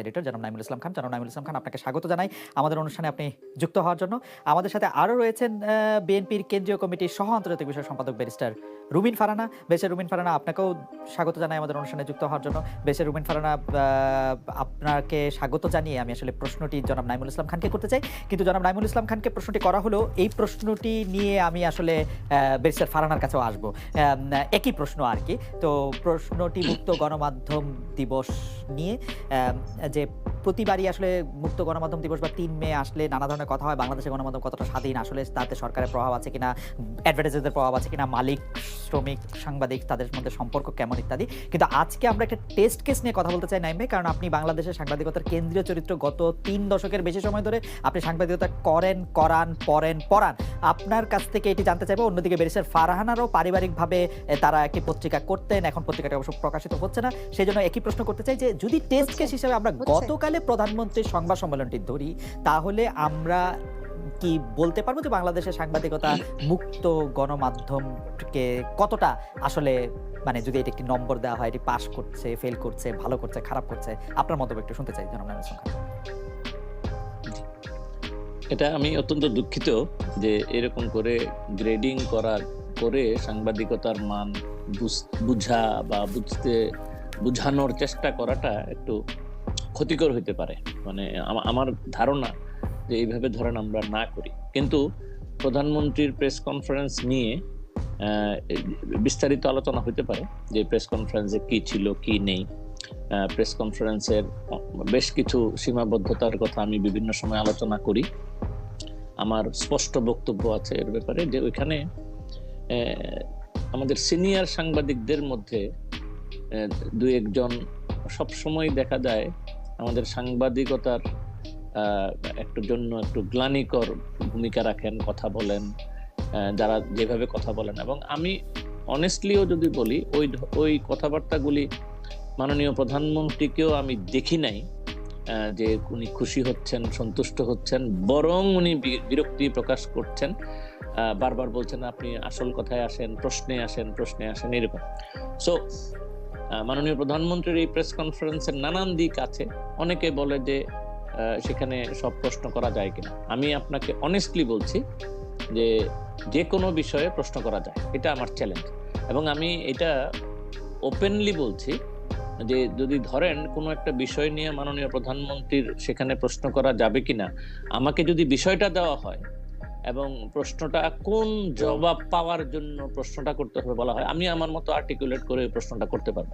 Editor জনাব নাইমুল ইসলাম খান। জনাব নাইমুল ইসলাম খান, আপনাকে স্বাগত জানাই। আমাদের অনুষ্ঠানে আপনি যুক্ত হওয়ার জন্য। আমাদের সাথে আরও রয়েছেন বিএনপির কেন্দ্রীয় কমিটির সহ আন্তর্জাতিক বিষয় সম্পাদক ব্যারিস্টার রুবিন ফারানা। বেশের রুবিন ফারানা, আপনাকেও স্বাগত জানাই আমাদের অনুষ্ঠানে যুক্ত হওয়ার জন্য। বেশের রুবিন ফারানা আপনাকে স্বাগত জানিয়ে আমি আসলে প্রশ্নটি জনাব নাইমুল ইসলাম খানকে করতে চাই। কিন্তু জনাব নাইমুল ইসলাম খানকে প্রশ্নটি করা হলো, এই প্রশ্নটি নিয়ে আমি আসলে ব্যারিস্টার ফারানার কাছেও আসব। একই প্রশ্ন আর কি। তো প্রশ্নটি মুক্ত গণমাধ্যম দিবস নিয়ে যে প্রতিবারই আসলে মুক্ত গণমাধ্যম দিবস বা তিন মে আসলে নানা ধরনের কথা হয়, বাংলাদেশের গণমাধ্যম কতটা স্বাধীন, আসলে তাতে সরকারের প্রভাব আছে কিনা অ্যাডভার্টাইজারদের প্রভাব আছে কিনা, মালিক, শ্রমিক, সাংবাদিক, তাদের মধ্যে সম্পর্ক কেমন ইত্যাদি কিন্তু আজকে আমরা একটা টেস্ট কেস নিয়ে কথা বলতে চাই নাইমে, কারণ আপনি বাংলাদেশের সাংবাদিকতার কেন্দ্রীয় চরিত্র গত তিন দশকের বেশি সময় ধরে আপনি সাংবাদিকতা করেন, করান, পড়েন, পড়ান আপনার কাছ থেকে এটি জানতে চাইব, অন্যদিকে বেরিসের ফারাহানারও পারিবারিকভাবে তারা একটি পত্রিকা করতেন, এখন পত্রিকাটা অবশ্য প্রকাশিত হচ্ছে না সেই জন্য একই প্রশ্ন করতে চাই যে, যদি টেস্ট কেস হিসেবে আমরা। গতকালে প্রধানমন্ত্রীর সংবাদ সম্মেলনটি ধরি তাহলে আমরা কি বলতে পারব যে বাংলাদেশের সাংবাদিকতা মুক্ত গণমাধ্যমকে কতটা আসলে মানে যদি এটা একটি নম্বর দেওয়া হয় এটি পাস করছে ফেল করছে ভালো করছে খারাপ করছে আপনার মন্তব্য একটু শুনতে চাই জনাব এটা আমি অত্যন্ত দুঃখিত যে এরকম করে গ্রেডিং করা করে সাংবাদিকতার মান বুঝ- বুঝা বা বুঝতে বুঝানোর চেষ্টা করাটা একটু ক্ষতিকর হইতে পারে। মানে আমার ধারণা যে এইভাবে ধরেন আমরা না করি। কিন্তু প্রধানমন্ত্রীর প্রেস কনফারেন্স নিয়ে বিস্তারিত আলোচনা হইতে পারে যে প্রেস কনফারেন্সে কি ছিল, কি নেই। প্রেস কনফারেন্সের বেশ কিছু সীমাবদ্ধতার কথা আমি বিভিন্ন সময় আলোচনা করি। আমার স্পষ্ট বক্তব্য আছে এর ব্যাপারে যে ওইখানে আমাদের সিনিয়র সাংবাদিকদের মধ্যে দু একজন সবসময় দেখা যায় আমাদের সাংবাদিকতার একটু জন্য একটু গ্লানিকর ভূমিকা রাখেন, কথা বলেন যারা যেভাবে কথা বলেন। এবং আমি অনেস্টলিও যদি বলি, ওই ওই কথাবার্তাগুলি মাননীয় প্রধানমন্ত্রীকেও আমি দেখি নাই যে উনি খুশি হচ্ছেন, সন্তুষ্ট হচ্ছেন, বরং উনি বিরক্তি প্রকাশ করছেন বারবার বলছেন, আপনি আসল কথায় আসেন, প্রশ্নে আসেন প্রশ্নে আসেন, এরকম। সো মাননীয় প্রধানমন্ত্রীর এই প্রেস কনফারেন্সের নানান দিক আছে। অনেকে বলে যে সেখানে সব প্রশ্ন করা যায় কিনা। আমি আপনাকে অনেস্টলি বলছি যে যে কোনো বিষয়ে প্রশ্ন করা যায়। এটা আমার চ্যালেঞ্জ এবং আমি এটা ওপেনলি বলছি যে, যদি ধরেন কোনো একটা বিষয় নিয়ে মাননীয় প্রধানমন্ত্রীর সেখানে প্রশ্ন করা যাবে কিনা, আমাকে যদি বিষয়টা দেওয়া হয় এবং প্রশ্নটা কোন জবাব পাওয়ার জন্য প্রশ্নটা করতে হবে বলা হয়, আমি আমার মতো আর্টিকুলেট করে প্রশ্নটা করতে পারব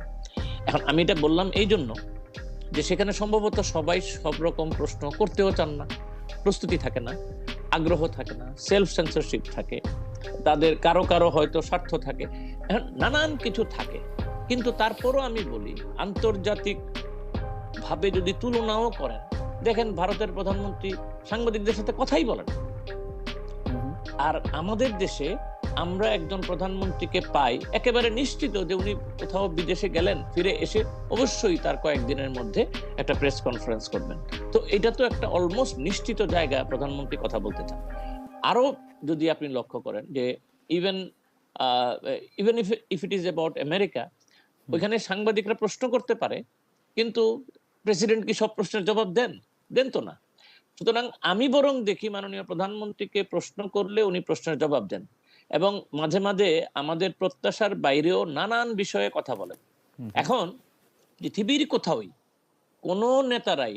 এখন আমি এটা বললাম এই জন্য যে সেখানে সম্ভবত সবাই সব রকম প্রশ্ন করতেও চান না, প্রস্তুতি থাকে না, আগ্রহ থাকে না সেলফ সেন্সরশিপ থাকে, তাদের কারও কারও হয়তো স্বার্থ থাকে, এখন নানান কিছু থাকে কিন্তু তারপরও আমি বলি, আন্তর্জাতিক ভাবে যদি তুলনাও করেন, দেখেন ভারতের প্রধানমন্ত্রী সাংবাদিকদের সাথে কথাই বলেন। আর আমাদের দেশে আমরা একজন প্রধানমন্ত্রীকে পাই একেবারে নিশ্চিত যে উনি কোথাও বিদেশে গেলেন ফিরে এসে অবশ্যই তার কয়েকদিনের মধ্যে একটা প্রেস কনফারেন্স করবেন। তো এটা তো একটা অলমোস্ট নিশ্চিত জায়গা প্রধানমন্ত্রী কথা বলতে চান। আরও যদি আপনি লক্ষ্য করেন যে even even if if it is about America ওইখানে সাংবাদিকরা প্রশ্ন করতে পারে কিন্তু প্রেসিডেন্ট কি সব প্রশ্নের জবাব দেন? দেন তো না। সুতরাং আমি বরং দেখি মাননীয় প্রধানমন্ত্রীকে প্রশ্ন করলে উনি প্রশ্নের জবাব দেন এবং মাঝে মাঝে আমাদের প্রত্যাশার বাইরেও নানান বিষয়ে কথা বলেন। এখন পৃথিবীর কোথাওই কোন নেতারাই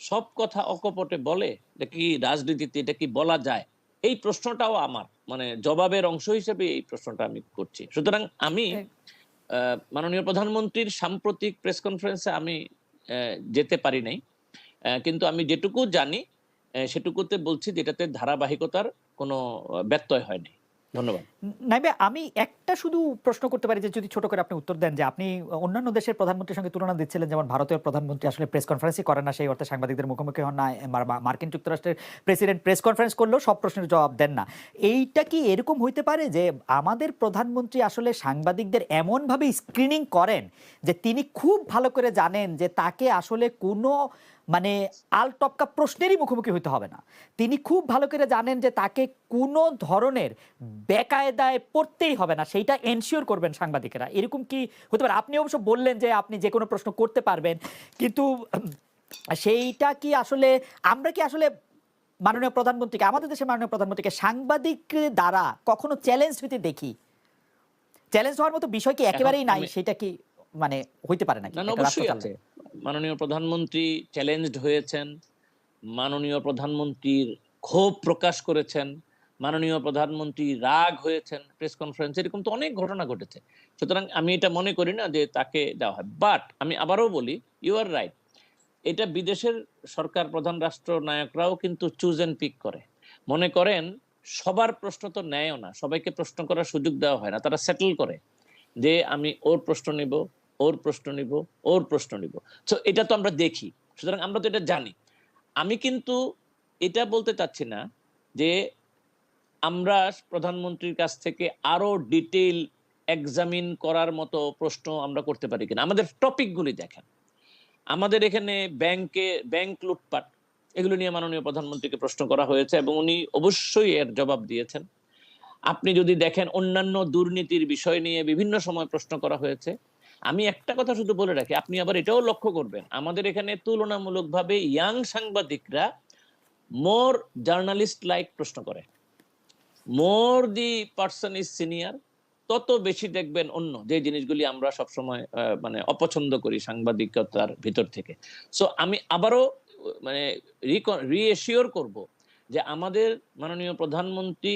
সব কথা অকপটে বলে এটা কি রাজনীতিতে এটা কি বলা যায়? এই প্রশ্নটাও আমার মানে জবাবের অংশ হিসেবে এই প্রশ্নটা আমি করছি। সুতরাং আমি হ্যাঁ। মাননীয় প্রধানমন্ত্রীর সাম্প্রতিক প্রেস কনফারেন্সে আমি যেতে পারি নাই। কিন্তু আমি যেটুকু জানি সেটুকুতে বলছি যেটাতে ধারাবাহিকতার কোনো ব্যত্যয় হয়নি। ধন্যবাদ। আমি একটা শুধু প্রশ্ন করতে পারি যে যদি ছোট করে আপনি উত্তর দেন যে আপনি অন্যান্য দেশের প্রধানমন্ত্রীর সঙ্গে তুলনা দিচ্ছিলেন, যেমন ভারতের প্রধানমন্ত্রী আসলে প্রেস কনফারেন্সই করেন না, সেই অর্থে সাংবাদিকদের মুখোমুখি হন না মার্কিন যুক্তরাষ্ট্রের প্রেসিডেন্ট প্রেস কনফারেন্স করলেও সব প্রশ্নের জবাব দেন না। এইটা কি এরকম হইতে পারে যে আমাদের প্রধানমন্ত্রী আসলে সাংবাদিকদের এমনভাবে স্ক্রিনিং করেন যে তিনি খুব ভালো করে জানেন যে তাকে আসলে কোনো মানে আলটপকা প্রশ্নেরই মুখোমুখি হইতে হবে না। তিনি খুব ভালো করে জানেন যে তাকে কোনো ধরনের বেকায়দায় পড়তেই হবে না সেইটা এনশিওর করবেন সাংবাদিকেরা। এরকম কি হতে পারে? আপনি অবশ্য বললেন যে আপনি যে কোনো প্রশ্ন করতে পারবেন কিন্তু সেইটা কি আসলে আমরা কি আসলে মাননীয় প্রধানমন্ত্রীকে আমাদের দেশের মাননীয় প্রধানমন্ত্রীকে সাংবাদিক দ্বারা কখনো চ্যালেঞ্জ হইতে দেখি? চ্যালেঞ্জ হওয়ার মতো বিষয় কি একেবারেই নাই? সেটা কি মানে হইতে পারে নাকি? অবশ্যই আছে। মাননীয় প্রধানমন্ত্রী চ্যালেঞ্জড হয়েছেন, মাননীয় প্রধানমন্ত্রীর ক্ষোভ প্রকাশ করেছেন, মাননীয় প্রধানমন্ত্রী রাগ হয়েছেন প্রেস কনফারেন্স এরকম তো অনেক ঘটনা ঘটেছে। সুতরাং আমি এটা মনে করি না যে তাকে দেওয়া হয়। বাট আমি আবারও বলি ইউ আর রাইট এটা বিদেশের সরকার, প্রধান রাষ্ট্র নায়করাও কিন্তু চুজ এন্ড পিক করে। মনে করেন, সবার প্রশ্ন তো নেয়ও না, সবাইকে প্রশ্ন করার সুযোগ দেওয়া হয় না, তারা সেটেল করে যে আমি ওর প্রশ্ন নিব ওর প্রশ্ন নিব, ওর প্রশ্ন নিব। তো এটা তো আমরা দেখি। সুতরাং আমরা তো এটা জানি। আমি কিন্তু এটা বলতে চাচ্ছি না যে আমরা প্রধানমন্ত্রীর কাছ থেকে আরও ডিটেইল এক্সামিন করার মতো প্রশ্ন আমরা করতে পারি কিনা। আমাদের টপিকগুলি দেখেন। আমাদের এখানে ব্যাংকে, ব্যাংক লুটপাট, এগুলো নিয়ে মাননীয় প্রধানমন্ত্রীকে প্রশ্ন করা হয়েছে এবং উনি অবশ্যই এর জবাব দিয়েছেন। আপনি যদি দেখেন অন্যান্য দুর্নীতির বিষয় নিয়ে বিভিন্ন সময় প্রশ্ন করা হয়েছে আমি একটা কথা শুধু বলে রাখি, আপনি আবার এটাও লক্ষ্য করবেন, আমাদের এখানে তুলনামূলকভাবে ইয়াং সাংবাদিকরা মোর জার্নালিস্ট লাইক প্রশ্ন করে। More the person is senior তত বেশি দেখবেন অন্য যে জিনিসগুলি আমরা সবসময় মানে অপছন্দ করি সাংবাদিকতার ভিতর থেকে। সো আমি আবারও মানে রিএশিওর করব যে আমাদের মাননীয় প্রধানমন্ত্রী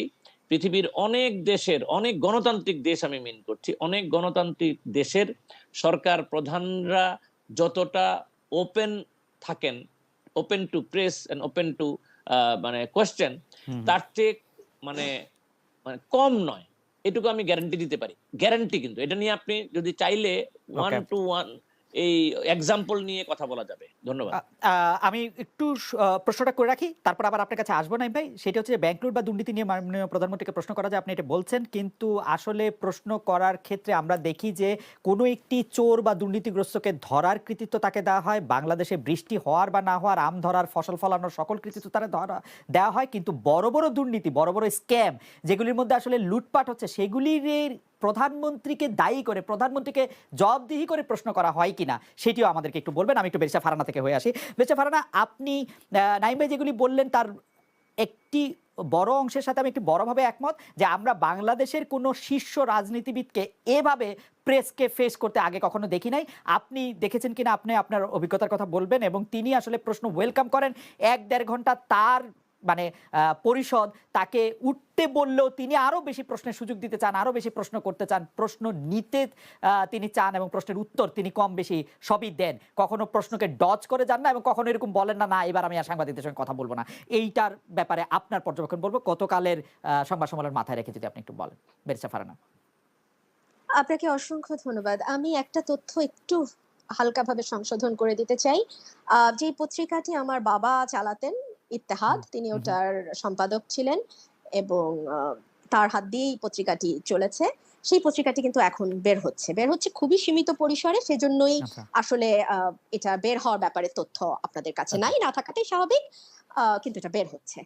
পৃথিবীর অনেক দেশের অনেক গণতান্ত্রিক দেশ আমি মিন করছি অনেক গণতান্ত্রিক দেশের সরকার প্রধানরা যতটা ওপেন থাকেন open to press and open to মানে কোয়েশ্চেন তার চেয়ে মানে মানে কম নয়। এটুকু আমি গ্যারান্টি দিতে পারি। গ্যারান্টি কিন্তু এটা নিয়ে আপনি যদি চাইলে ওয়ান টু ওয়ান এই এক্সাম্পল নিয়ে কথা বলা যাবে। ধন্যবাদ। আমি একটু প্রশ্নটা করে রাখি, তারপর আবার আপনার কাছে আসব না ভাই। সেটা হচ্ছে ব্যাংক লুট বা দুর্নীতি নিয়ে মাননীয় প্রধানমন্ত্রীকে প্রশ্ন করা যায়, আপনি এটা বলছেন, কিন্তু আসলে প্রশ্ন করার ক্ষেত্রে আমরা দেখি যে কোনো একটি চোর বা দুর্নীতিগ্রস্তকে ধরার কৃতিত্ব তাকে দেওয়া হয়, বাংলাদেশে বৃষ্টি হওয়ার বা না হওয়ার, আম ধরার, ফসল ফলানোর সকল কৃতিত্ব তারা ধরা, দেওয়া হয়, কিন্তু বড় বড় দুর্নীতি, বড় বড় স্ক্যাম, যেগুলির মধ্যে আসলে লুটপাট হচ্ছে, সেগুলির প্রধানমন্ত্রীকে দায়ী করে, প্রধানমন্ত্রীকে জবাবদিহি করে প্রশ্ন করা হয় কিনা, সেটিও আমাদেরকে একটু বলবেন। আমি একটু বেরসা ফারানা থেকে হয়ে আসি। বেরসা ফারানা, আপনি নাইম ভাই যেগুলি বললেন, তার একটি বড় অংশের সাথে আমি একটি বড়ভাবে একমত যে, আমরা বাংলাদেশের কোনো শীর্ষ রাজনীতিবিদকে এভাবে প্রেসকে ফেস করতে আগে কখনো দেখি নাই। আপনি দেখেছেন কিনা? আপনি আপনার অভিজ্ঞতার কথা বলবেন এবং তিনি আসলে প্রশ্ন ওয়েলকাম করেন। এক দেড় ঘণ্টা তার মানে পরিষদ তাকে উঠতে বললেও তিনি আরও বেশি প্রশ্নের সুযোগ দিতে চান আরও বেশি প্রশ্ন করতে চান। প্রশ্ন নিতে তিনি চান এবং প্রশ্নের উত্তর তিনি কম বেশি সবই দেন। কখনো প্রশ্নকে ডজ করে যান না এবং কখনো এরকম বলেন না না, এবার আমি আর সাংবাদিকদের সঙ্গে কথা বলব না। এইটার ব্যাপারে আপনার পর্যবেক্ষণ বলব গতকালের সংবাদ সম্মেলন মাথায় রেখে যদি আপনি একটু বলেন। বেরসা ফারানা। আপনাকে অসংখ্য ধন্যবাদ। আমি একটা তথ্য একটু হালকাভাবে সংশোধন করে দিতে চাই। যে পত্রিকাটি আমার বাবা চালাতেন ইত্তেহাদ তিনি ওটার সম্পাদক ছিলেন এবং তার হাত দিয়েই পত্রিকাটি চলেছে। সেই পত্রিকাটি কিন্তু এখন বের হচ্ছে। বের হচ্ছে খুবই সীমিত পরিসরে সেজন্যই আচ্ছা। আসলে আহ, এটা বের হওয়ার ব্যাপারে তথ্য আপনাদের কাছে আচ্ছা। নাই। না থাকাটাই স্বাভাবিক আহ, কিন্তু এটা বের হচ্ছে।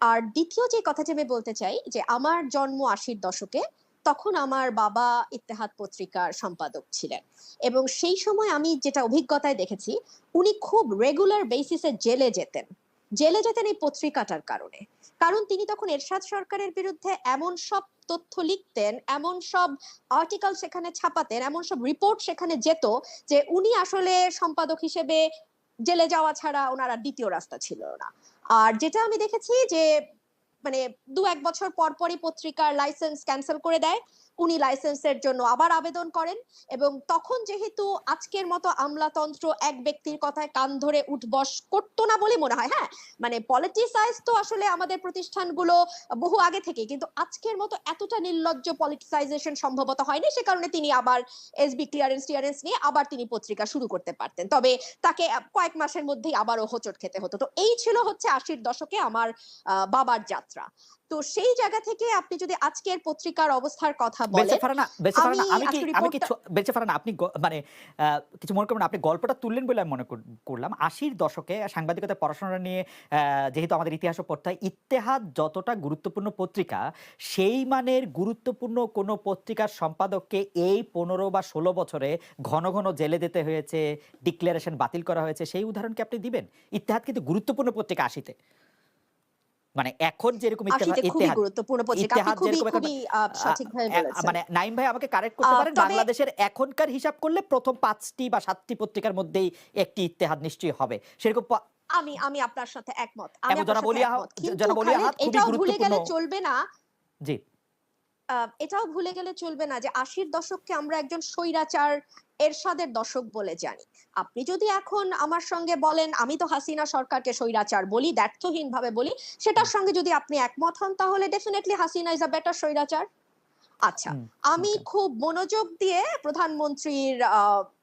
আর দ্বিতীয় যে কথাটি আমি বলতে চাই যে আমার জন্ম আশির দশকে তখন আমার বাবা ইত্তেহাদ পত্রিকার সম্পাদক ছিলেন। এবং সেই সময় আমি যেটা অভিজ্ঞতায় দেখেছি, উনি খুব রেগুলার বেসিসে জেলে যেতেন। জেলে যেতেন এই পত্রিকাটার কারণে। কারণ তিনি তখন এরশাদ সরকারের বিরুদ্ধে এমন সব তথ্য লিখতেন, এমন সব আর্টিকেল সেখানে ছাপাতেন, এমন সব রিপোর্ট সেখানে যেত যে উনি আসলে সম্পাদক হিসেবে জেলে যাওয়া ছাড়া ওনার আর দ্বিতীয় রাস্তা ছিল না। আর যেটা আমি দেখেছি যে মানে দু এক বছর পর পরই পত্রিকার লাইসেন্স ক্যান্সেল করে দেয়। উনি লাইসেন্সের জন্য আবার আবেদন করেন এবং তখন যেহেতু আজকের মতো আমলাতন্ত্র এক ব্যক্তির কথায় কান ধরে উঠবস করতো না বলে মনে হয় হ্যাঁ? মানে পলিটিসাইজ তো আসলে আমাদের প্রতিষ্ঠানগুলো বহু আগে থেকে কিন্তু আজকের মতো এতটা নির্লজ্জ পলিটিসাইজেশন সম্ভবত হয়নি, সে কারণে তিনি আবার এসবি ক্লিয়ারেন্স টিয়ারেন্স নিয়ে আবার তিনি পত্রিকা শুরু করতে পারতেন। তবে তাকে কয়েক মাসের মধ্যেই আবারও হোঁচট খেতে হতো। তো এই ছিল হচ্ছে আশির দশকে আমার বাবার যাত্রা। তো সেই জায়গা থেকে আপনি যদি আজকের পত্রিকার অবস্থার কথা বলেন আমি কি আমি কি আপনি মানে কিছু মনে করবেন আপনি গল্পটা তুললেন বলে আমি মনে করলাম। আশির দশকে সাংবাদিকতা পড়াশোনা নিয়ে যেহেতু আমাদের ইতিহাসও পড়তে হয় ইত্তেহাদ যতটা গুরুত্বপূর্ণ পত্রিকা সেই মানের গুরুত্বপূর্ণ কোনো পত্রিকার সম্পাদককে এই পনেরো বা ষোলো বছরে ঘন ঘন জেলে দিতে হয়েছে ডিক্লারেশন বাতিল করা হয়েছে সেই উদাহরণ কি আপনি দিবেন? ইত্তেহাদ কিন্তু গুরুত্বপূর্ণ পত্রিকা আশিতে। মানে এখন যেরকম মানে নাইম ভাই আমাকে কারেক্ট করতে পারেন বাংলাদেশের এখনকার হিসাব করলে প্রথম পাঁচটি বা সাতটি পত্রিকার মধ্যেই একটি ইত্তেহাদ নিশ্চয়ই হবে। সেরকম আমি আমি আপনার সাথে একমত। আমি এটাও ভুলে গেলে চলবে না। জি। এটাও ভুলে গেলে চলবে না যে আশির দশককে আমরা একজন স্বৈরাচার এরশাদের দশক বলে জানি। আপনি যদি এখন আমার সঙ্গে বলেন আমি তো হাসিনা সরকারকে স্বৈরাচার বলি দ্ব্যর্থহীন ভাবে বলি সেটার সঙ্গে যদি আপনি একমত হন তাহলে definitely Hasina is a better স্বৈরাচার। আচ্ছা আমি খুব মনোযোগ দিয়ে প্রধানমন্ত্রীর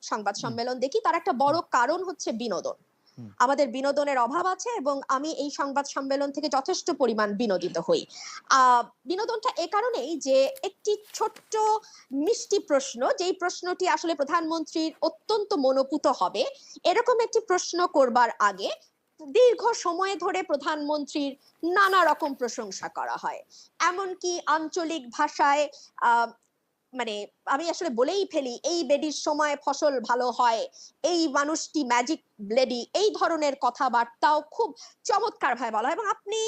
সংবাদ সম্মেলন দেখি। তার একটা বড় কারণ হচ্ছে বিনোদন। আমাদের বিনোদনের অভাব আছে এবং আমি এই সংবাদ সম্মেলন থেকে যথেষ্ট পরিমাণ বিনোদিত হই। বিনোদনটা এ কারণেই যে একটি ছোট্ট মিষ্টি প্রশ্ন, যেই প্রশ্নটি আসলে প্রধানমন্ত্রীর অত্যন্ত মনোপুত হবে, এরকম একটি প্রশ্ন করবার আগে দীর্ঘ সময় ধরে প্রধানমন্ত্রীর নানা রকম প্রশংসা করা হয়। এমনকি আঞ্চলিক ভাষায় মানে আমি আসলে বলেই ফেলি, এই বেডির সময় ফসল ভালো হয়, এই মানুষটি ম্যাজিক লেডি এই ধরনের কথাবার্তাও খুব চমৎকার ভাবে বলা হয় এবং আপনি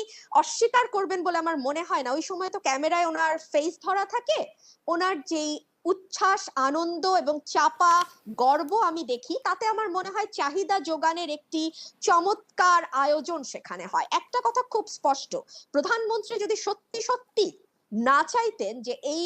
অস্বীকার করবেন বলে আমার মনে হয় না। ওই সময় তো ক্যামেরায় ওনার ফেস ধরা থাকে, ওনার যেই উচ্ছ্বাস, আনন্দ এবং চাপা, গর্ব আমি দেখি, তাতে আমার মনে হয় চাহিদা যোগানের একটি চমৎকার আয়োজন সেখানে হয়। একটা কথা খুব স্পষ্ট, প্রধানমন্ত্রী যদি সত্যি সত্যি না চাইতেন যে এই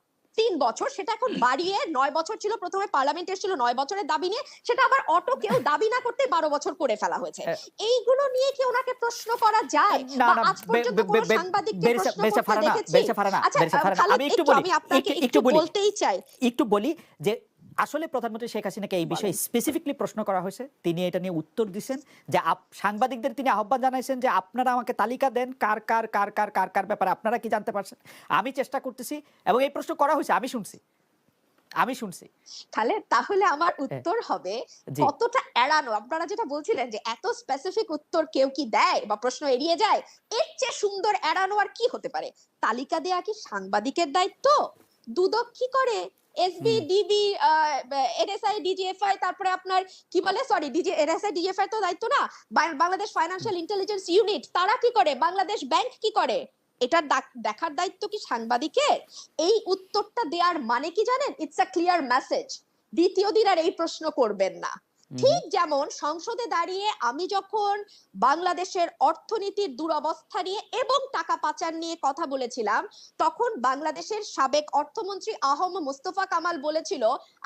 তিন বছর সেটা এখন বাড়িয়ে নয় বছর ছিল প্রথমে পার্লামেন্ট এসেছিল নয় বছরের দাবি নিয়ে সেটা আবার অটো কেউ দাবি না করতে বারো বছর করে ফেলা হয়েছে হ্যাঁ। এইগুলো নিয়ে কি ওনাকে প্রশ্ন করা যায় না বা না আজ পর্যন্ত কোনো সাংবাদিককে প্রশ্ন করতে দেখেছি? আচ্ছা আমি একটু বলি বলতেই চাই একটু বলি যে আসলে প্রধানমন্ত্রী শেখ হাসিনাকে এই বিষয়ে স্পেসিফিকলি প্রশ্ন করা হয়েছে। তিনি এটা নিয়ে উত্তর দিছেন যে সাংবাদিকদের তিনি আহ্বান জানাইছেন যে আপনারা আমাকে তালিকা দেন কার কার কার কার কার কার ব্যাপারে। আপনারা কি জানতে পারছেন? আমি চেষ্টা করতেছি এবং এই প্রশ্ন করা হয়েছে আমি শুনছি। আমি শুনছি। খালেদ তাহলে আমার উত্তর হবে কতটা এড়ানো? আপনারা যেটা বলছিলেন যে এত স্পেসিফিক উত্তর কেউ কি দেয় বা প্রশ্ন এড়িয়ে যায় এর চেয়ে সুন্দর এড়ানো আর কি হতে পারে? তালিকা দেয়া কি সাংবাদিকের দায়িত্ব? দুদক কি করে? এসবি। ডিবি এনএসআই ডিজিএফআই তারপরে আপনার কি বলে? সরি ডিজি এনএসআই ডিজিএফআই তো দায়িত্ব না। বাংলাদেশ ফাইন্যান্সিয়াল ইন্টেলিজেন্স ইউনিট তারা কি করে? বাংলাদেশ ব্যাংক কি করে? এটা দেখার দায়িত্ব কি সাংবাদিকের? এই উত্তরটা দেওয়ার মানে কি জানেন? ইটস আ ক্লিয়ার মেসেজ দ্বিতীয় দিন আর এই প্রশ্ন করবেন না। ঠিক যেমন সংসদে দাঁড়িয়ে আমি যখন বাংলাদেশের অর্থনীতির দুরবস্থা নিয়ে এবং টাকা পাচার নিয়ে কথা বলেছিলাম তখন বাংলাদেশের সাবেক অর্থমন্ত্রী আহম মুস্তফা কামাল বলেছিল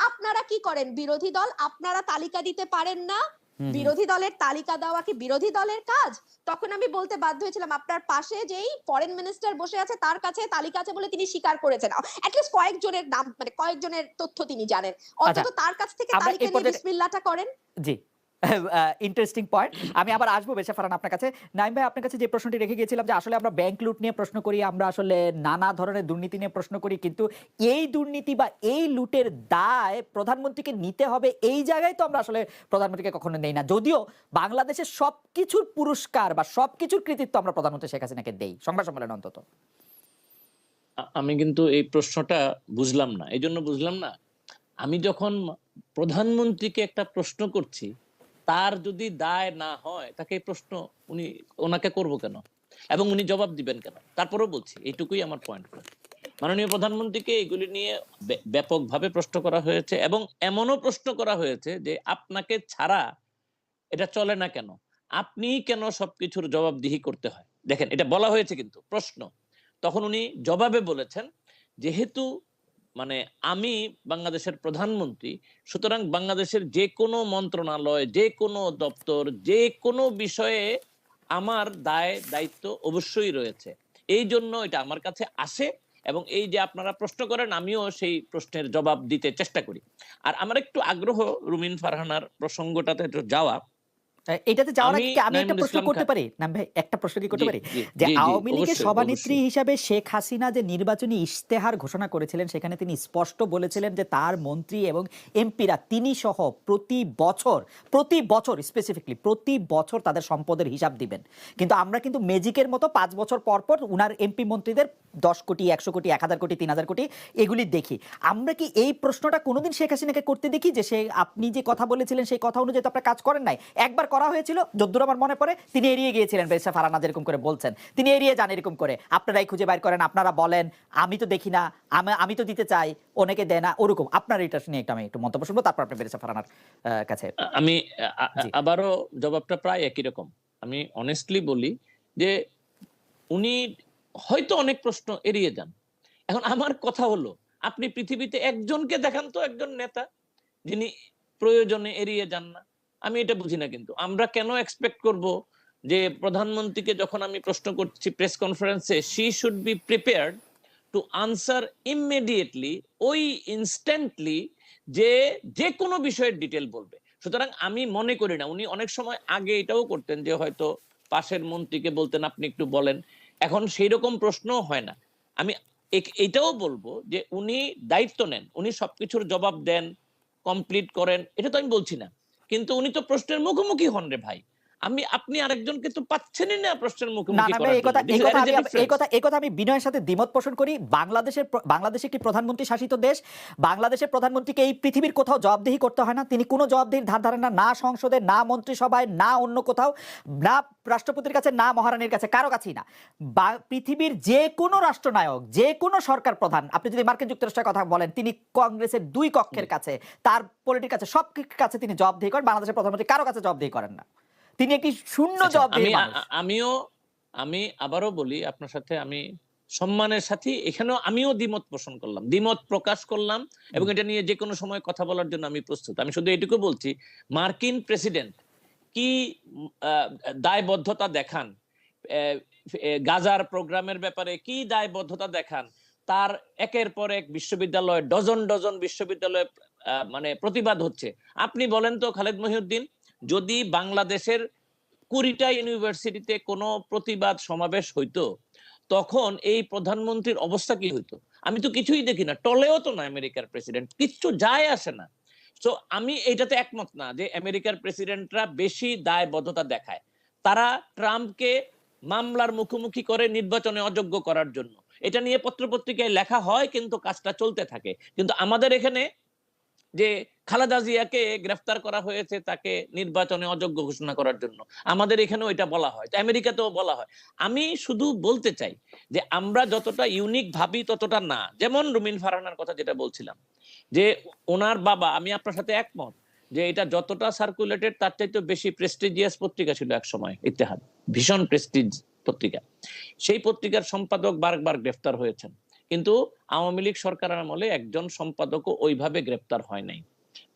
আপনারা কি করেন বিরোধী দল আপনারা তালিকা দিতে পারেন না। বিরোধী দলের তালিকা দেওয়া কি বিরোধী দলের কাজ? তখন আমি বলতে বাধ্য হয়েছিলাম আপনার পাশে যেই ফরেন মিনিস্টার বসে আছে তার কাছে তালিকা আছে বলে তিনি স্বীকার করেছেন। অ্যাটলিস্ট কয়েকজনের নাম মানে কয়েকজনের তথ্য তিনি জানেন। অন্তত তার কাছ থেকে আচ্ছা, তালিকা নিয়ে বিসমিল্লাটা করেন। জি ইন্টারেস্টিং পয়েন্ট আমি আবার আসব বেশা ফারান আপনার কাছে। নাইম ভাই, আপনার কাছে যে প্রশ্নটি রেখে গিয়েছিলাম যে আসলে আমরা ব্যাংক লুট নিয়ে প্রশ্ন করি, আমরা আসলে নানা ধরনের দুর্নীতি নিয়ে প্রশ্ন করি, কিন্তু এই দুর্নীতি বা এই লুটের দায় প্রধানমন্ত্রীকে নিতে হবে এই জায়গায় তো আমরা আসলে প্রধানমন্ত্রীকে কখনো নেই না। যদিও বাংলাদেশের সব কিছুর পুরস্কার বা সব কিছুর কৃতিত্ব আমরা প্রধানমন্ত্রী শেখ হাসিনাকে দেই, সংবাদ সম্মেলনে অন্তত। আমি কিন্তু এই প্রশ্নটা বুঝলাম না। এই জন্য বুঝলাম না, আমি যখন প্রধানমন্ত্রীকে একটা প্রশ্ন করছি তার যদি দায় না হয়, তাকে প্রশ্ন উনি, ওনাকে করব কেন? এবং উনি জবাব দিবেন কেন? তারপরেও বলছি, এইটুকুই আমার পয়েন্ট মাননীয় প্রধানমন্ত্রীকে এগুলি নিয়ে ব্য- ব্যাপকভাবে প্রশ্ন করা হয়েছে এবং এমনও প্রশ্ন করা হয়েছে যে আপনাকে ছাড়া এটা চলে না কেন? আপনি কেন সবকিছুর জবাবদিহি করতে হয়? দেখেন, এটা বলা হয়েছে কিন্তু, প্রশ্ন। তখন উনি জবাবে বলেছেন, যেহেতু মানে আমি বাংলাদেশের প্রধানমন্ত্রী, সুতরাং বাংলাদেশের যে কোনো মন্ত্রণালয় যে কোনো দপ্তর যে কোনো বিষয়ে আমার দায়, দায়িত্ব অবশ্যই রয়েছে। এই জন্য এটা আমার কাছে আসে এবং এই যে আপনারা প্রশ্ন করেন, আমিও সেই প্রশ্নের জবাব দিতে চেষ্টা করি। আর আমার একটু আগ্রহ রুমিন ফারহানার প্রসঙ্গটাতে যাওয়া। এটাতে যাওয়ার আগে আমি একটা প্রশ্ন করতে পারি? নাম ভাই একটা প্রশ্ন কি করতে পারি? যে আওয়ামী লীগের সভানেত্রী হিসাবে শেখ হাসিনা যে নির্বাচনী ইশতেহার ঘোষণা করেছিলেন সেখানে তিনি স্পষ্ট বলেছিলেন যে তার মন্ত্রী এবং এমপিরা তিনি সহ প্রতি বছর প্রতি বছর স্পেসিফিকলি প্রতি বছর তাদের সম্পদের হিসাব দিবেন। কিন্তু আমরা কিন্তু ম্যাজিকের মতো পাঁচ বছর পর পর উনার এমপি মন্ত্রীদের দশ কোটি একশো কোটি এক হাজার কোটি তিন হাজার কোটি এগুলি দেখি। আমরা কি এই প্রশ্নটা কোনোদিন শেখ হাসিনাকে করতে দেখি যে সে আপনি যে কথা বলেছিলেন সেই কথা অনুযায়ী তো আপনার কাজ করেন নাই? একবার করা হয়েছিল। যদ্দূর আমার মনে পড়ে তিনি এড়িয়ে গিয়েছিলেন বেশা ফারানা যেরকম করে বলছেন। তিনি এড়িয়ে যান এরকম করে। আপনারাই খুঁজে বাইর করেন আপনারা বলেন আমি তো দেখি না আমি আমি তো দিতে চাই অনেকে দেয় না ওরকম। আপনার এটা নিয়ে একটু আমি একটু মন্তব্য শুনব তারপর আপনি বেরেসা ফারানার কাছে। আমি আবারও জবাবটা প্রায় একই রকম। আমি অনেস্টলি বলি যে উনি হয়তো অনেক প্রশ্ন এড়িয়ে যান। এখন আমার কথা হলো আপনি পৃথিবীতে একজনকে দেখান তো একজন নেতা যিনি প্রয়োজনে এড়িয়ে যান না। আমি এটা বুঝি না কিন্তু। আমরা কেন এক্সপেক্ট করব যে প্রধানমন্ত্রীকে যখন আমি প্রশ্ন করছি প্রেস কনফারেন্সে she should be prepared to answer immediately ওই ইনস্ট্যান্টলি যে যে কোনো বিষয়ের ডিটেল বলবে। সুতরাং আমি মনে করি না, উনি অনেক সময় আগে এটাও করতেন যে হয়তো পাশের মন্ত্রীকে বলতেন, আপনি একটু বলেন। এখন সেই রকম প্রশ্নও হয় না। আমি এটাও বলব যে উনি দায়িত্ব নেন, উনি সবকিছুর জবাব দেন কমপ্লিট করেন, এটা তো আমি বলছি না। কিন্তু উনি তো প্রশ্নের মুখোমুখি হন রে ভাই। আমি আপনি আরেকজনকে তো পাচ্ছেনই না প্রশ্নের মুখোমুখি করার এই কথা এই কথা আমি বিনয়ের সাথে দ্বিমত পোষণ করি। বাংলাদেশের বাংলাদেশ একটি প্রধানমন্ত্রী শাসিত দেশ। বাংলাদেশের প্রধানমন্ত্রীকে এই পৃথিবীর কোথাও জবাবদিহি করতে হয় না। তিনি কোনো জবাবদিহির ধার ধারেন না না সংসদে না মন্ত্রিসভায় না অন্য কোথাও না রাষ্ট্রপতির কাছে না মহারানীর কাছে কারও কাছেই না। পৃথিবীর যে কোনো রাষ্ট্রনায়ক যে কোনো সরকার প্রধান আপনি যদি মার্কিন যুক্তরাষ্ট্রের কথা বলেন তিনি কংগ্রেসের দুই কক্ষের কাছে তার পলিটির কাছে সব কাছে তিনি জবাবদিহি করেন। বাংলাদেশের প্রধানমন্ত্রী কারও কাছে জবাবদিহি করেন না। তিনি একটি শূন্য আচ্ছা। আ- আমিও আমি আবারও বলি আপনার সাথে আমি সম্মানের সাথে। এখানেও আমিও দ্বিমত পোষণ করলাম দ্বিমত প্রকাশ করলাম এবং এটা নিয়ে যে কোনো সময় কথা বলার জন্য আমি প্রস্তুত। আমি শুধু এটুকু বলছি মার্কিন প্রেসিডেন্ট কি দায়বদ্ধতা দেখান? গাজার প্রোগ্রামের ব্যাপারে কি দায়বদ্ধতা দেখান? তার একের পর এক বিশ্ববিদ্যালয় ডজন ডজন বিশ্ববিদ্যালয়ে মানে প্রতিবাদ হচ্ছে। আপনি বলেন তো খালেদ মহিউদ্দিন যদি বাংলাদেশের কুড়িটা ইউনিভার্সিটিতে কোনো প্রতিবাদ সমাবেশ হইতো, তখন এই প্রধানমন্ত্রীর অবস্থা কি হইতো? আমি তো কিছুই দেখি না, টলেও তো না আমেরিকার প্রেসিডেন্ট, কিচ্ছু যায় আসে না। তো আমি এইটাতে একমত না যে আমেরিকার প্রেসিডেন্টরা বেশি দায়বদ্ধতা দেখায়। তারা ট্রাম্পকে মামলার মুখোমুখি করে নির্বাচনে অযোগ্য করার জন্য। এটা নিয়ে পত্রপত্রিকায় লেখা হয়, কিন্তু কাজটা চলতে থাকে। কিন্তু আমাদের এখানে যে খালেদা জিয়াকে গ্রেফতার করা হয়েছে তাকে নির্বাচনে অযোগ্য ঘোষণা করার জন্য। আমাদের এখানেও এটা বলা হয় আমেরিকাতেও বলা হয়। আমি শুধু বলতে চাই যে আমরা যতটা ইউনিক ভাবি ততটা না। যেমন রুমিন ফারহানার কথা যেটা বলছিলাম, যে ওনার বাবা, আমি আপনার সাথে একমত যে এটা যতটা সার্কুলেটেড তার চাইতে বেশি প্রেস্টিজিয়াস পত্রিকা ছিল এক সময় ইতিহাদ ভীষণ প্রেস্টিজ পত্রিকা। সেই পত্রিকার সম্পাদক বারবার গ্রেফতার হয়েছেন। কিন্তু আওয়ামী লীগ সরকার আমলে একজন সম্পাদকও ওইভাবে গ্রেপ্তার হয় নাই।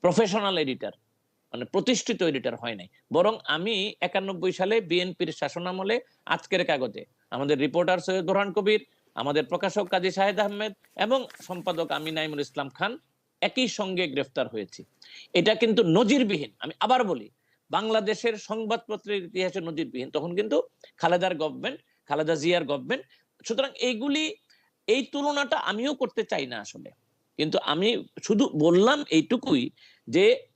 প্রফেশনাল এডিটার মানে প্রতিষ্ঠিত এডিটার হয় নাই। বরং আমি একানব্বই সালে বিএনপির শাসনামলে আজকের কাগজে আমাদের রিপোর্টার সৈয়দ বোরহান কবির, আমাদের প্রকাশক কাজী শাহেদ আহমেদ এবং সম্পাদক আমি নাইমুল ইসলাম খান একই সঙ্গে গ্রেফতার হয়েছি। এটা কিন্তু নজিরবিহীন। আমি আবার বলি, বাংলাদেশের সংবাদপত্রের ইতিহাসে নজিরবিহীন। তখন কিন্তু খালেদার গভর্নমেন্ট খালেদা জিয়ার গভর্নমেন্ট সুতরাং এইগুলি এই তুলনাটা আমিও করতে চাই না আসলে। কিন্তু আমি শুধু বললাম এইটুকুই যে,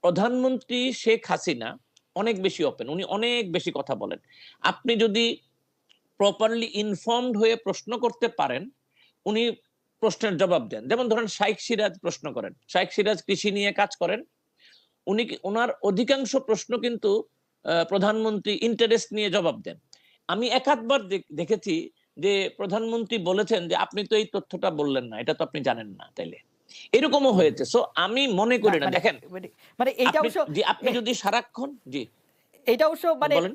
প্রধানমন্ত্রী শেখ হাসিনা অনেক বেশি ওপেন উনি অনেক বেশি কথা বলেন। আপনি যদি প্রপারলি ইনফর্মড হয়ে প্রশ্ন করতে পারেন, উনি প্রশ্নের জবাব দেন। যেমন ধরেন শাইখ সিরাজ প্রশ্ন করেন, শাইখ সিরাজ কৃষি নিয়ে কাজ করেন, উনি ওনার অধিকাংশ প্রশ্ন কিন্তু প্রধানমন্ত্রী ইন্টারেস্ট নিয়ে জবাব দেন। আমি একাধবার দেখ- দেখেছি যে প্রধানমন্ত্রী বলেছেন যে আপনি তো এই তথ্যটা বললেন না এটা তো আপনি জানেন না তাইলে। এরকমও হয়েছে। সো আমি মনে করি না মানে- দেখেন মানে- মানে এইটা অবশ্য আপনি যদি সারাক্ষণ জি। এটা অবশ্য মানে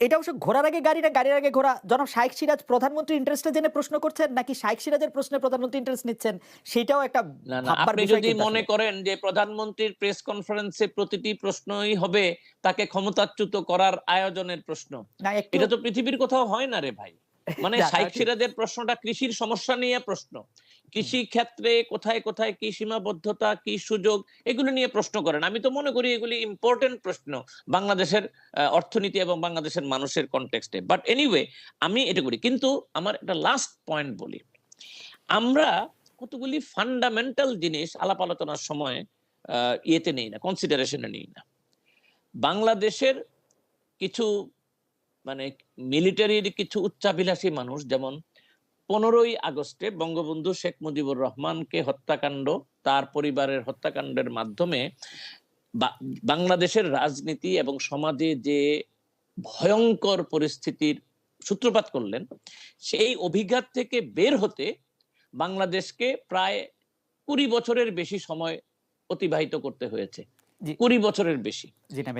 এটা অবশ্য ঘোড়ার আগে গাড়ি না গাড়ির আগে ঘোড়া জনাব শাইখ সিরাজ প্রধানমন্ত্রী ইন্টারেস্টে জেনে প্রশ্ন করছেন নাকি শাইখ সিরাজের প্রশ্নে প্রধানমন্ত্রী ইন্টারেস্ট নিচ্ছেন? সেটাও একটা আপনি যদি মনে করেন যে প্রধানমন্ত্রীর প্রেস কনফারেন্সে প্রতিটি প্রশ্নই হবে তাকে ক্ষমতাচ্যুত করার আয়োজনের প্রশ্ন। এটা তো পৃথিবীর কোথাও হয় না রে ভাই। মানে শাইখ সিরাজের প্রশ্নটা কৃষির সমস্যা নিয়ে প্রশ্ন। কৃষি ক্ষেত্রে কোথায় কোথায় কি সীমাবদ্ধতা কি সুযোগ এগুলো নিয়ে প্রশ্ন করেন। আমি তো মনে করি এগুলি ইম্পর্টেন্ট প্রশ্ন বাংলাদেশের অর্থনীতি এবং বাংলাদেশের মানুষের কনটেক্সটে বাট এনিওয়ে আমি এটা করি। কিন্তু আমার একটা লাস্ট পয়েন্ট বলি। আমরা কতগুলি ফান্ডামেন্টাল জিনিস আলাপ আলোচনার সময় আহ, ইয়েতে নেই না কনসিডারেশনে নেই না। বাংলাদেশের কিছু মানে মিলিটারির কিছু উচ্চাভিলাষী মানুষ যেমন পনেরোই আগস্টে বঙ্গবন্ধু শেখ মুজিবুর রহমানকে হত্যাকাণ্ড তার পরিবারের হত্যাকাণ্ডের মাধ্যমে বাংলাদেশের রাজনীতি এবং সমাজে যে ভয়ঙ্কর পরিস্থিতির সূত্রপাত করলেন সেই অভিঘাত থেকে বের হতে বাংলাদেশকে প্রায় কুড়ি বছরের বেশি সময় অতিবাহিত করতে হয়েছে। কুড়ি বছরের বেশি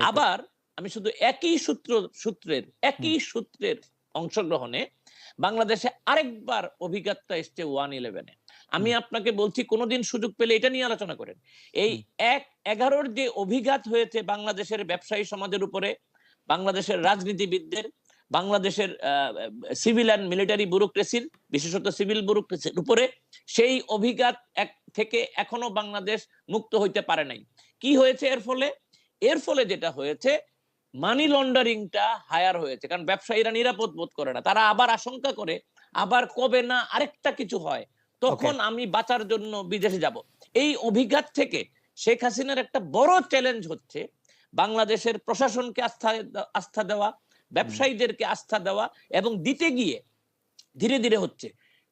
আবার আমি শুধু একই সূত্র সূত্রের একই সূত্রের অংশগ্রহণে বাংলাদেশে আরেকবার অভিজ্ঞতা এসছে ওয়ান ইলেভেনে আমি আপনাকে বলছি কোনোদিন সুযোগ পেলে এটা নিয়ে আলোচনা করেন। এই এক এগারোর যে অভিঘাত হয়েছে বাংলাদেশের ব্যবসায়ী সমাজের উপরে বাংলাদেশের রাজনীতিবিদদের বাংলাদেশের সিভিল অ্যান্ড মিলিটারি ব্যুরোক্রেসির বিশেষত সিভিল ব্যুরোক্রেসির উপরে সেই অভিঘাত এক থেকে এখনও বাংলাদেশ মুক্ত হইতে পারে নাই। কি হয়েছে এর ফলে? এর ফলে যেটা হয়েছে মানি লন্ডারিংটা হায়ার হয়েছে কারণ ব্যবসায়ীরা নিরাপদ বোধ করে না। তারা আবার আশঙ্কা করে আবার কবে না আরেকটা কিছু হয় তখন আমি বাঁচার জন্য বিদেশে যাব। এই অভিঘাত থেকে শেখ হাসিনার একটা বড় চ্যালেঞ্জ হচ্ছে বাংলাদেশের প্রশাসনকে আস্থা আস্থা দেওয়া ব্যবসায়ীদেরকে আস্থা দেওয়া এবং দিতে গিয়ে ধীরে ধীরে হচ্ছে।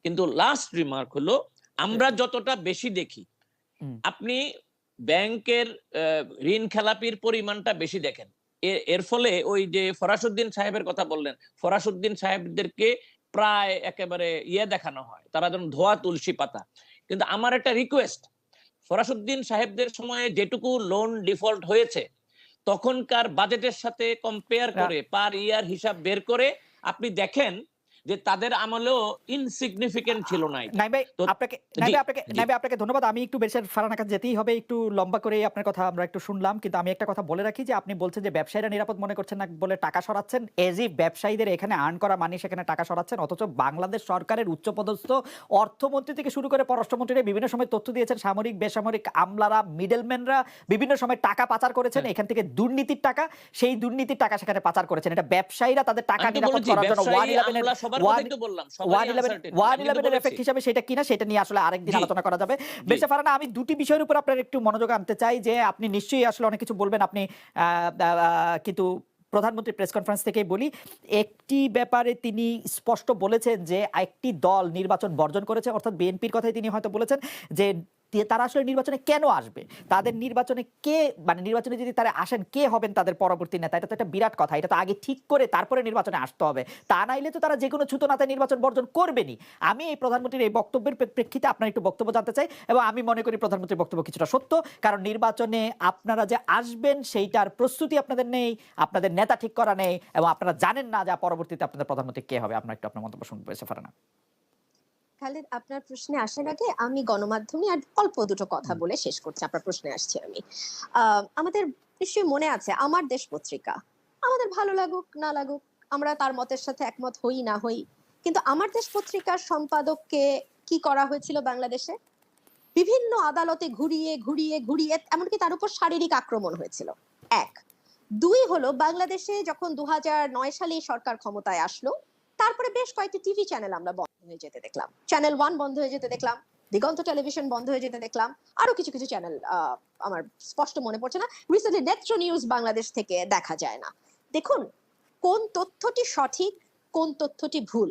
কিন্তু লাস্ট রিমার্ক হলো আমরা যতটা বেশি দেখি আপনি ব্যাংকের ঋণ খেলাপির পরিমাণটা বেশি দেখেন। এর ফলে ওই যে ফরাসুদ্দিন সাহেবের কথা বললেন ফরাসুদ্দিন সাহেবদেরকে প্রায় একেবারে ইয়ে দেখানো হয় তারা যেন ধোয়া তুলসী পাতা। কিন্তু আমার একটা রিকোয়েস্ট ফরাসুদ্দিন সাহেবদের সময়ে যেটুকু লোন ডিফল্ট হয়েছে তখনকার বাজেটের সাথে কম্পেয়ার করে পার ইয়ার হিসাব বের করে আপনি দেখেন যে তাদের আমলেও ইনসিগনিফিকেন্ট ছিল না নাই ভাই আপনাকে নাই ভাই আপনাকে নাই ভাই আপনাকে ধন্যবাদ। আমি একটু বেশের ফারানা কাছে যেতেই হবে একটু লম্বা করে আপনার কথা আমরা একটু শুনলাম কিন্তু আমি একটা কথা বলে রাখি যে আপনি বলছেন যে ব্যবসায়ীরা নিরাপদ মনে করছেন না বলে টাকা সরাচ্ছেন এজ ইফ ব্যবসায়ীদের এখানে আর্ন করা মানি সেখানে টাকা সরাচ্ছেন অথচ বাংলাদেশ সরকারের উচ্চপদস্থ অর্থমন্ত্রী থেকে শুরু করে পররাষ্ট্রমন্ত্রীরা বিভিন্ন সময় তথ্য দিয়েছেন সামরিক বেসামরিক আমলারা মিডলম্যানরা বিভিন্ন সময় টাকা পাচার করেছেন হ্যাঁ। এখান থেকে দুর্নীতির টাকা সেই দুর্নীতির টাকা সেখানে পাচার করেছেন। এটা ব্যবসায়ীরা তাদের টাকা নিরাপদ করার জন্য সবার বললাম, আমি ইলেভেনের এফেক্ট হিসাবে সেটা কিনা সেটা নিয়ে আসলে আরেকদিন আলোচনা করা যাবে। বেশে ফারানা আমি দুটি বিষয়ের উপর আপনার একটু মনোযোগ আনতে চাই যে আপনি নিশ্চয়ই আসলে অনেক কিছু বলবেন। আপনি কিন্তু প্রধানমন্ত্রী প্রেস কনফারেন্স থেকে বলি একটি ব্যাপারে তিনি স্পষ্ট বলেছেন যে একটি দল নির্বাচন বর্জন করেছে অর্থাৎ বিএনপির কথাই তিনি হয়তো বলেছেন যে তারা আসলে নির্বাচনে কেন আসবে? তাদের নির্বাচনে কে মানে নির্বাচনে যদি তারা আসেন, কে হবেন তাদের পরবর্তী নেতা? এটা তো একটা বিরাট কথা। এটা তো আগে ঠিক করে তারপরে নির্বাচনে আসতে হবে। তা নাইলে তো তারা যে কোনো ছুতো নাতে নির্বাচন বর্জন করবেনি আমি এই প্রধানমন্ত্রীর এই বক্তব্যের প্রেক্ষিতে আপনার একটু বক্তব্য জানতে চাই এবং আমি মনে করি প্রধানমন্ত্রীর বক্তব্য কিছুটা সত্য। কারণ নির্বাচনে আপনারা যে আসবেন, সেইটার প্রস্তুতি আপনাদের নেই, আপনাদের নেতা ঠিক করা নেই এবং আপনারা জানেন না যে পরবর্তীতে আপনাদের প্রধানমন্ত্রী কে হবে। আপনার একটু আপনার মন্তব্য শুনতে খালিদ আপনার প্রশ্নে আসার আগে আমি গণমাধ্যমে আর অল্প দুটো কথা বলে শেষ করছি। আপনার প্রশ্নে আসছি আমি। আমাদের নিশ্চয়ই মনে আছে, আমার দেশ পত্রিকা। আমাদের ভালো লাগুক, না লাগুক, আমরা তার মতের সাথে একমত হই না হই। কিন্তু আমার দেশ পত্রিকার সম্পাদককে কি করা হয়েছিল বাংলাদেশে? বিভিন্ন আদালতে ঘুরিয়ে ঘুরিয়ে ঘুরিয়ে, এমনকি তার উপর শারীরিক আক্রমণ হয়েছিল। এক। দুই হলো, বাংলাদেশে যখন দু সালে সরকার ক্ষমতায় আসলো তারপরে বেশ কয়েকটি টিভি চ্যানেল আমরা বন্ধ হয়ে যেতে দেখলাম। চ্যানেল ওয়ান বন্ধ হয়ে যেতে দেখলাম, দিগন্ত টেলিভিশন বন্ধ হয়ে যেতে দেখলাম, আরও কিছু কিছু চ্যানেল আমার স্পষ্ট মনে পড়ছে না। রিসেন্টলি নেত্র নিউজ বাংলাদেশ থেকে দেখা যায় না। দেখুন, কোন তথ্যটি সঠিক, কোন তথ্যটি ভুল?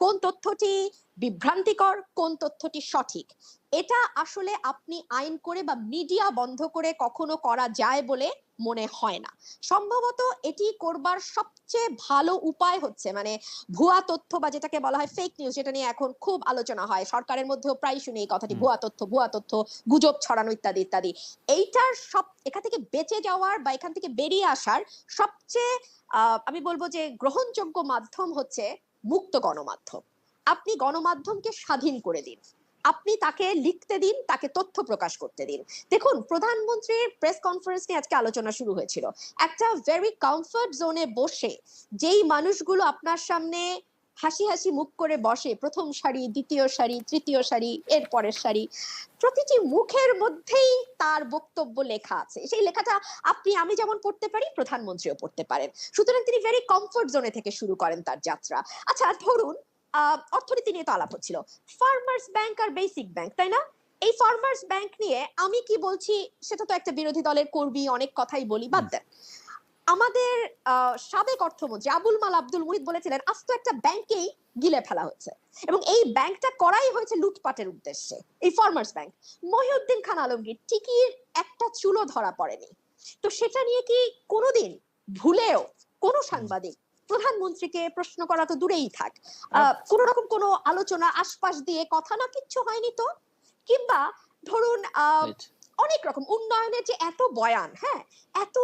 কোন তথ্যটি বিভ্রান্তিকর কোন তথ্যটি সঠিক? এটা আসলে আপনি আইন করে বা মিডিয়া বন্ধ করে কখনো করা যায় বলে মনে হয় না। সম্ভবত এটি করবার সবচেয়ে ভালো উপায় হচ্ছে মানে ভুয়া তথ্য বা যেটাকে বলা হয় ফেক নিউজ যেটা নিয়ে এখন খুব আলোচনা হয়। সরকারের মধ্যেও প্রায় শুনি এই কথাটি ভুয়া তথ্য ভুয়া তথ্য গুজব ছড়ানো ইত্যাদি ইত্যাদি। এইটার সব এখান থেকে বেঁচে যাওয়ার বা এখান থেকে বেরিয়ে আসার সবচেয়ে আহ, আমি বলব যে গ্রহণযোগ্য মাধ্যম হচ্ছে মুক্ত গণমাধ্যম। আপনি গণমাধ্যমকে স্বাধীন করে দিন। আপনি তাকে লিখতে দিন, তাকে তথ্য প্রকাশ করতে দিন। দেখুন, প্রধানমন্ত্রীর প্রেস কনফারেন্স নিয়ে আজকে আলোচনা শুরু হয়েছিল। একটা ভেরি কমফর্ট জোনে বসে যেই মানুষগুলো আপনার সামনে হাসি হাসি মুখ করে বসে প্রথম সারি দ্বিতীয় সারি তৃতীয় সারি এর পরের সারি। প্রতিটি মুখের মধ্যেই তার বক্তব্য লেখা আছে। সেই লেখাটা আপনি আমি যেমন পড়তে পারি প্রধানমন্ত্রীও পড়তে পারেন। সুতরাং তিনি ভেরি কমফর্ট জোনে থেকে শুরু করেন তার যাত্রা। আচ্ছা ধরুন আহ, অর্থনীতি নিয়ে তো আলাপ হচ্ছিল। ফার্মার্স ব্যাংক আর বেসিক ব্যাংক তাই না? এই ফার্মার্স ব্যাংক নিয়ে আমি কি বলছি সেটা তো একটা বিরোধী দলের কর্মী অনেক কথাই বলি বাদ দেন। আমাদের আহ, সাবেক অর্থমন্ত্রী আবুল মাল আব্দুল মুহিত বলেছিলেন আজ তো একটা ব্যাংকেই গিলে ফেলা হয়েছে। এবং এই ব্যাংকটা করাই হয়েছে লুটপাটের উদ্দেশ্যে এই ফার্মার্স ব্যাংক মহিউদ্দিন খান আলমগীর টিকির একটা চুলো ধরা পড়েনি। তো সেটা নিয়ে কি কোনোদিন ভুলেও কোনো সাংবাদিক প্রধানমন্ত্রীকে প্রশ্ন করা তো দূরেই থাক আহ, কোনো রকম কোনো আলোচনা আশপাশ দিয়ে কথা না কিচ্ছু হয়নি তো? কিংবা ধরুন আহ অনেক রকম উন্নয়নের যে এত বয়ান হ্যাঁ? এত